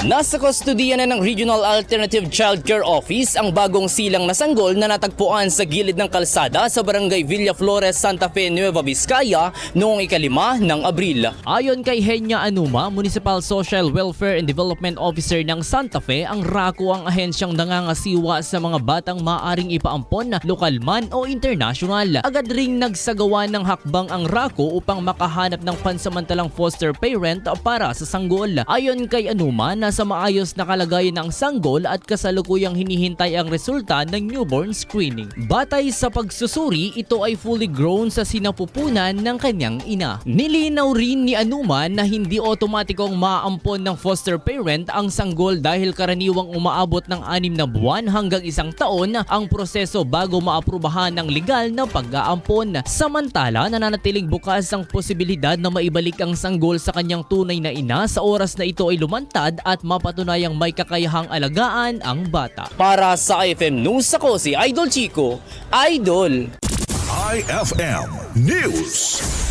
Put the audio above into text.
Nasa kustodiya na ng Regional Alternative Child Care Office ang bagong silang na sanggol na natagpuan sa gilid ng kalsada sa barangay Villa Flores, Santa Fe, Nueva Vizcaya noong ikalima ng Abril. Ayon kay Henya Anuma, Municipal Social Welfare and Development Officer ng Santa Fe, ang RACO ang ahensyang nangangasiwa sa mga batang maaring ipaampon na lokal man o international. Agad ring nagsagawa ng hakbang ang RACO upang makahanap ng pansamantalang foster parent para sa sanggol. Ayon kay Anuma, nasa maayos na kalagayan ang sanggol at kasalukuyang hinihintay ang resulta ng newborn screening. Batay sa pagsusuri, ito ay fully grown sa sinapupunan ng kanyang ina. Nilinaw rin ni Anuma na hindi otomatikong maaampon ng foster parent ang sanggol dahil karaniwang umaabot ng anim na buwan hanggang isang taon ang proseso bago maaprubahan ng legal na pag-aampon. Samantala, nananatiling bukas ang posibilidad na maibalik ang sanggol sa kanyang tunay na ina sa oras na ito ay lumantad at mapatunayang may kakayahang alagaan ang bata. Para sa IFM News, ako si Idol Chico, Idol! IFM News.